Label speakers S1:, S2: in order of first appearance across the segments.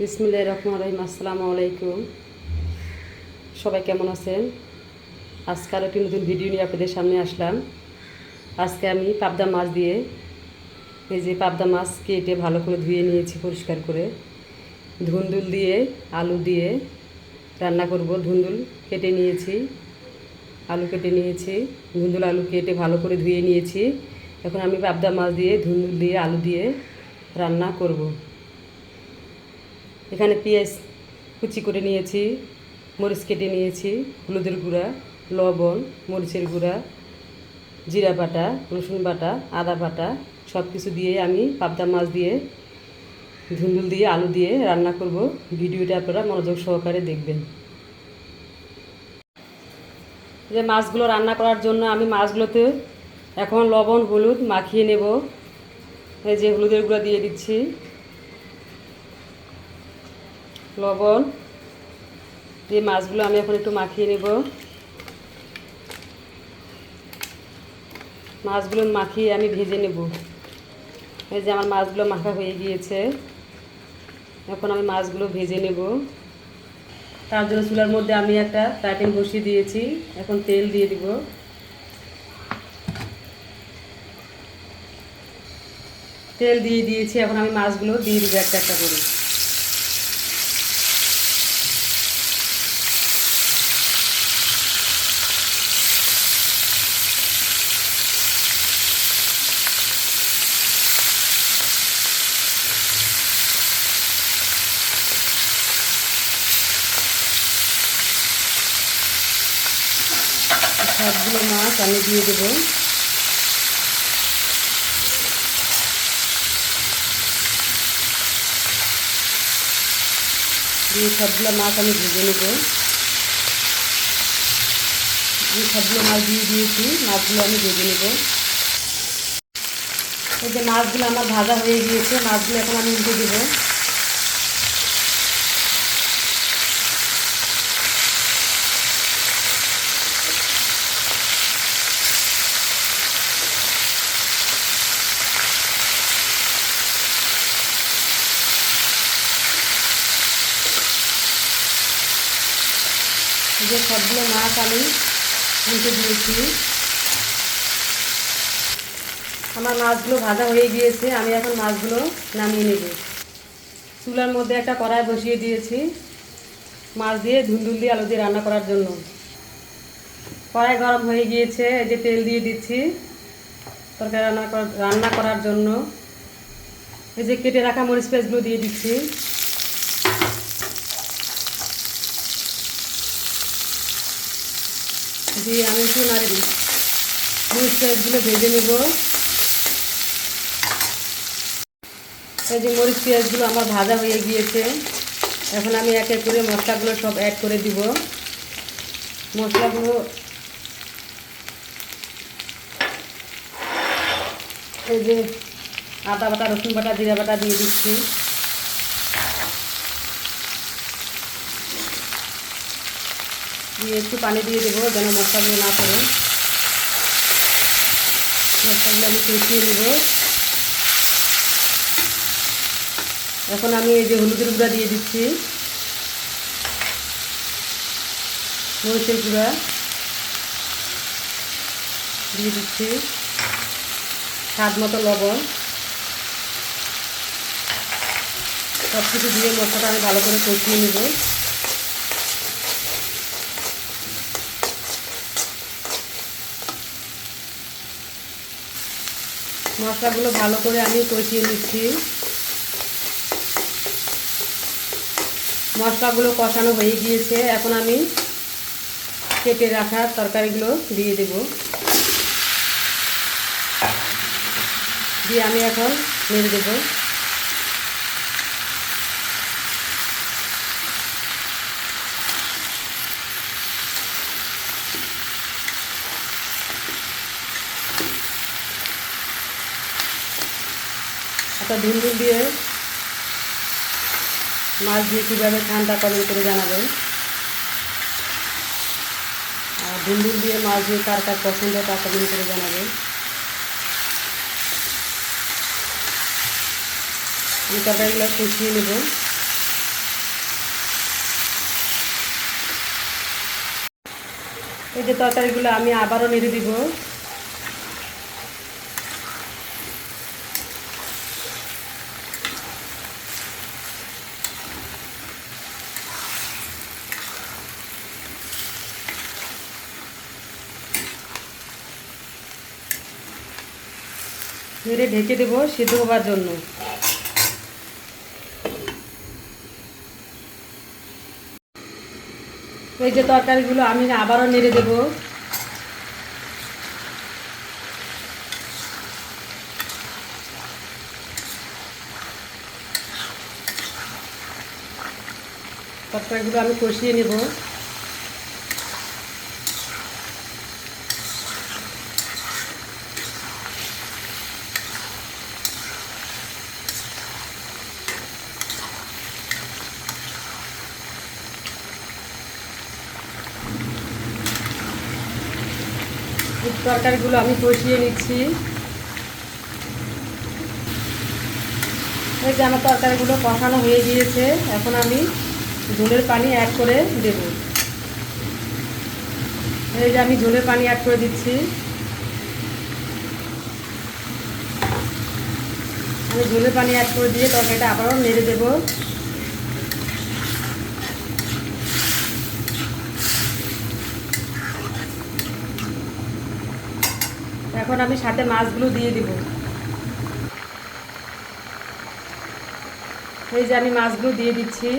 S1: বিসমিল্লাহ রহমান রহিম আসসালামু আলাইকুম। সবাই কেমন আছেন? আজকে আরও একটি নতুন ভিডিও নিয়ে আপনাদের সামনে আসলাম। আজকে আমি পাবদা মাছ দিয়ে, এই যে পাবদা মাছ কেটে ভালো করে ধুয়ে নিয়েছি পরিষ্কার করে। ধুন্দুল দিয়ে, আলু দিয়ে রান্না করব। ধুন্দুল কেটে নিয়েছি, আলু কেটে নিয়েছি, ধুন্দুল আলু কেটে ভালো করে ধুয়ে নিয়েছি। এখন আমি পাবদা মাছ দিয়ে, ধুন্দুল দিয়ে, আলু দিয়ে রান্না করব। এখানে পেঁয়াজ কুচি করে নিয়েছি, মরিচ কেটে নিয়েছি, হলুদের গুঁড়া, লবণ, মরিচের গুঁড়া, জিরা বাটা, রসুন বাটা, আদা বাটা সব কিছু দিয়ে আমি পাবদা মাছ দিয়ে, ধুন্দুল দিয়ে, আলু দিয়ে রান্না করব। ভিডিওটা আপনারা মনোযোগ সহকারে দেখবেন। যে মাছগুলো রান্না করার জন্য আমি মাছগুলোতে এখন লবণ, হলুদ মাখিয়ে নেব। এই যে হলুদের গুঁড়া দিয়ে দিচ্ছি। লবণ দিয়ে মাছগুলো আমি এখন একটু মাখিয়ে নেব। মাছগুলো মাখিয়ে আমি ভেজে নেব। এই যে আমার মাছগুলো মাখা হয়ে গিয়েছে। এখন আমি মাছগুলো ভেজে নেব। তার জন্য চুলার মধ্যে আমি একটা প্যাটিং বসিয়ে দিয়েছি। এখন তেল দিয়ে দিব। তেল দিয়ে দিয়েছি। এখন আমি মাছগুলো দিয়ে দিব একটা একটা করে। সবগুলো মাছ আমি দিয়ে দেবো। দিয়ে সবগুলো মাছ আমি ভেজে নেব। আমি সবগুলো মাছ দিয়ে দিয়েছি, মাছগুলো আমি ভেজে নেব। এই যে মাছগুলো আমার ভাজা হয়ে গিয়েছে, মাছগুলো এখন আমি উল্টে দেবো। সবগুলো মাছ আমি উল্টে দিয়েছি। আমার মাছগুলো ভাজা হয়ে গিয়েছে, আমি এখন মাছগুলো নামিয়ে নেব। চুলার মধ্যে একটা কড়াই বসিয়ে দিয়েছি, মাছ দিয়ে ধুন্দুল দিয়ে আলু দিয়ে রান্না করার জন্য। কড়াই গরম হয়ে গিয়েছে, এই যে তেল দিয়ে দিচ্ছি তরকারি রান্না রান্না করার জন্য। এই যে কেটে রাখা মরিচ পেঁয়াজগুলো দিয়ে দিচ্ছি। দিয়ে আমি একটু নাড়ি মরিচ ভেজে নেব। এই যে মরিচ পেঁয়াজগুলো আমার ভাজা হয়ে গিয়েছে। এখন আমি এক এক করে মশলাগুলো সব অ্যাড করে দিব। মশলাগুলো এই যে আদা বাটা, রসুন বাটা, জিরা বাটা দিয়ে দিচ্ছি। দিয়ে একটু পানি দিয়ে দেবো, যেন মশলাগুলো না পড়ে। মশলাগুলো আমি কষিয়ে নেব। এখন আমি এই যে হলুদের গুঁড়া দিয়ে দিচ্ছি। মরিচের গুঁড়া দিয়ে দিচ্ছি। স্বাদ মতো লবণ। সব কিছু দিয়ে মশলাটা আমি ভালো করে কষিয়ে নেব। মশলাগুলো ভালো করে আমি কষিয়ে নিচ্ছি। মশলাগুলো কষানো হয়ে গিয়েছে। এখন আমি কেটে রাখা তরকারিগুলো দিয়ে দেব। দিয়ে আমি এখন মেরে দেবো। একটা ধুন্দুল দিয়ে মাছ দিয়ে কীভাবে ঠান্ডা করেন করে জানাবেন। আর ধুন্দুল দিয়ে মাছ দিয়ে কার কার পছন্দ তা কমেন্ট করে জানাবেন। আমি তরকারিগুলো কুচিয়ে নেব। এই যে তরকারিগুলো আমি আবারও নেড়ে দিব। নেড়ে ঢেকে দেবো সিদ্ধ হবার জন্য। এই যে তরকারিগুলো আমি আবারও নেড়ে দেবো। তরকারিগুলো আমি কষিয়ে নেব। তরকারিগুলো আমি কষিয়ে নিচ্ছি। এই যে আমার তরকারিগুলো কষানো হয়ে গিয়েছে, এখন আমি ঝোলের পানি অ্যাড করে দেব। এই যে আমি ঝোলের পানি অ্যাড করে দিচ্ছি। আমি ঝোলের পানি অ্যাড করে দিয়ে তরকারিটা আবারও নেড়ে দেবো। এখন আমি সাথে মাছগুলো দিয়ে দিব। এই যে আমি মাছগুলো দিয়ে দিচ্ছি।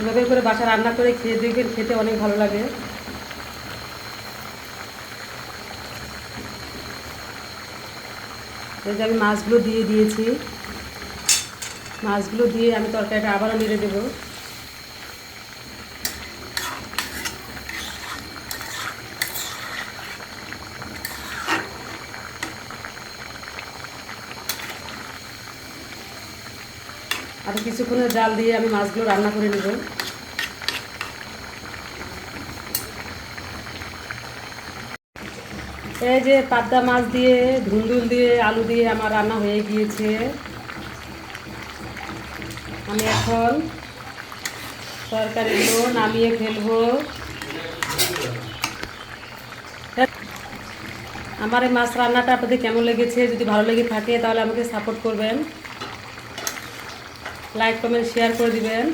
S1: এভাবে করে বাসা রান্না করে খেয়ে দেখবেন খেতে অনেক ভালো লাগে। এই যে আমি মাছগুলো দিয়ে দিয়েছি। মাছগুলো দিয়ে আমি তরকারিটা আবারও নেড়ে দেবো। আর কিছুক্ষণের জাল দিয়ে আমি মাছগুলো রান্না করে নেব। এই যে পাবদা মাছ দিয়ে, ধুন্দুল দিয়ে, আলু দিয়ে আমার রান্না হয়ে গিয়েছে। আমি এখন তরকারিগুলো নামিয়ে ফেলব। আমার এই মাছ রান্নাটা আপনাদের কেমন লেগেছে? যদি ভালো লেগে থাকে, তাহলে আমাকে সাপোর্ট করবেন। লাইক কমেন্ট শেয়ার করে দিবেন।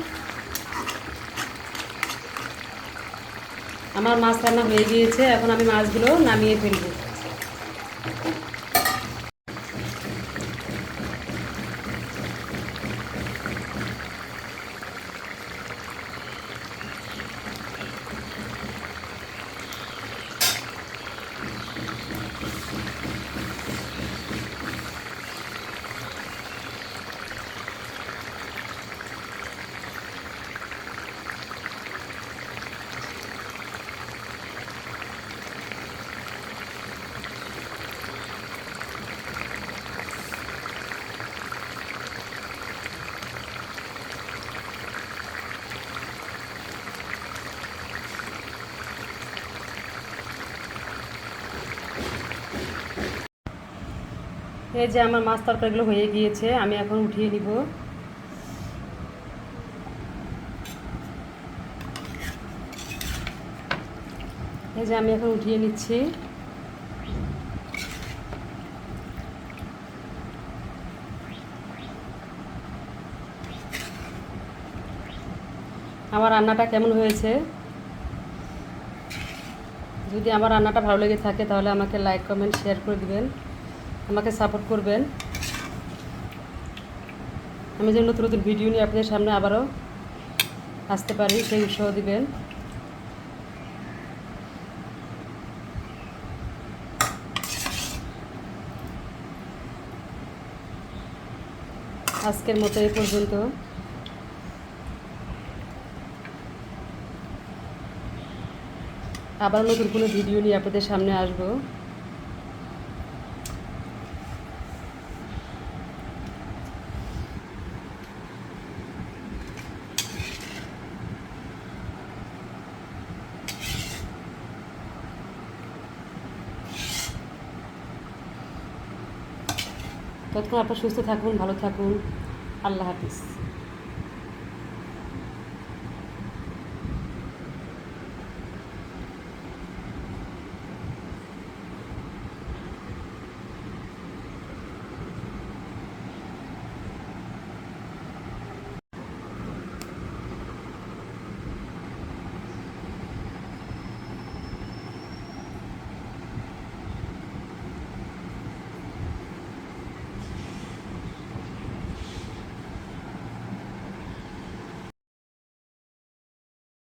S1: আমার মাছ রান্না হয়ে গিয়েছে, এখন আমি মাছগুলো নামিয়ে ফেলব। এই যে আমার মাছ তরকারিগুলো হয়ে গিয়েছে, আমি এখন উঠিয়ে নিব। এই যে আমি এখন উঠিয়ে নিচ্ছি। আমার রান্নাটা কেমন হয়েছে? যদি আমার রান্নাটা ভালো লেগে থাকে তাহলে আমাকে লাইক কমেন্ট শেয়ার করে দিবেন। আমাকে সাপোর্ট করবেন। আমি যেন নতুন নতুন ভিডিও নিয়ে আপনাদের সামনে আবারও আসতে পারি, সেই উৎসাহ দিবেন। আজকের মতো এই পর্যন্ত। আবার নতুন কোনো ভিডিও নিয়ে আপনাদের সামনে আসব। ততক্ষণ আপনার সুস্থ থাকুন ভালো থাকুন। আল্লাহ হাফিজ।